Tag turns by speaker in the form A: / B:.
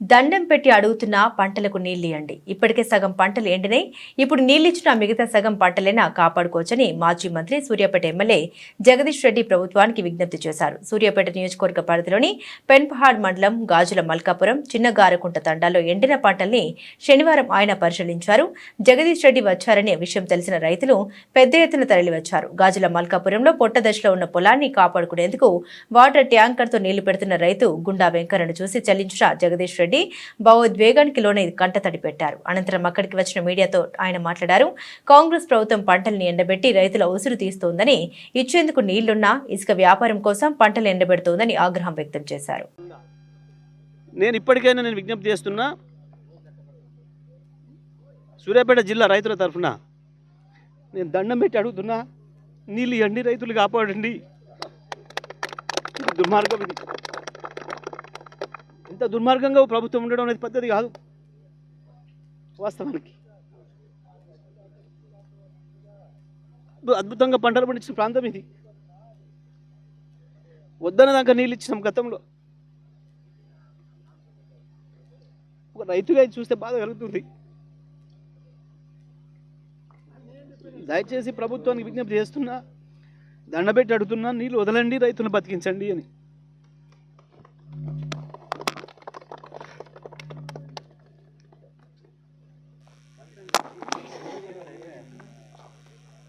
A: దండం పెట్టి అడుగుతున్న పంటలకు నీళ్ళియండి ఇప్పటికే సగం పంటలు ఎండినాయి ఇప్పుడు నీళ్ళిచ్చిన మిగతా సగం పంటలైనా కాపాడుకోవచ్చని మాజీ మంత్రి సూర్యాపేట ఎమ్మెల్యే జగదీష్ రెడ్డి ప్రభుత్వానికి విజ్ఞప్తి చేశారు. సూర్యాపేట నియోజకవర్గ పరిధిలోని పెన్పహాడ్ మండలం గాజుల మల్కాపురం చిన్న గారకుంట తండాలో ఎండిన పంటల్ని శనివారం ఆయన పరిశీలించారు. జగదీష్ రెడ్డి వచ్చారనే విషయం తెలిసిన రైతులు పెద్ద ఎత్తున తరలివచ్చారు. గాజుల మల్కాపురంలో పొట్ట దశలో ఉన్న పొలాన్ని కాపాడుకునేందుకు వాటర్ ట్యాంకర్తో నీళ్ళు పెడుతున్న రైతు గుండా వెంకరను చూసి చెల్లించిన జగదీష్ రెడ్డి భావోద్వేగానికి లోనే కంటతడి పెట్టారు అనంతరం అక్కడికి వచ్చిన మీడియాతో ఆయన మాట్లాడారు. కాంగ్రెస్ ప్రభుత్వం పంటల్ని ఎండబెట్టి రైతుల ఉసురు తీస్తోందని ఇచ్చేందుకు నీళ్ళున్నా ఇసుక వ్యాపారం కోసం పంటలు ఎండబెడుతోందని ఆగ్రహం వ్యక్తం చేశారు.
B: నేను ఇప్పటికైనా నేను విజ్ఞప్తి చేస్తున్నా సూర్యాపేట జిల్లా రైతుల తరఫున నేను దండం పెట్టి అడుగుతున్నా నీళ్ళు ఇవ్వండి రైతులు కాపాడండి. దుర్మార్గం ఇది. ఇంత దుర్మార్గంగా ప్రభుత్వం ఉండడం అనేది పద్ధతి కాదు. వాస్తవానికి. అద్భుతంగా పంటలు పండించిన ప్రాంతం ఇది. వద్దన దాకా నీళ్ళు ఇచ్చినాం గతంలో. ఒక రైతుగా ఇది చూస్తే బాధ కలుగుతుంది. దయచేసి ప్రభుత్వానికి విజ్ఞప్తి చేస్తున్నా దండబెట్టి అడుగుతున్నా నీళ్ళు వదలండి రైతులను బతికించండి అని.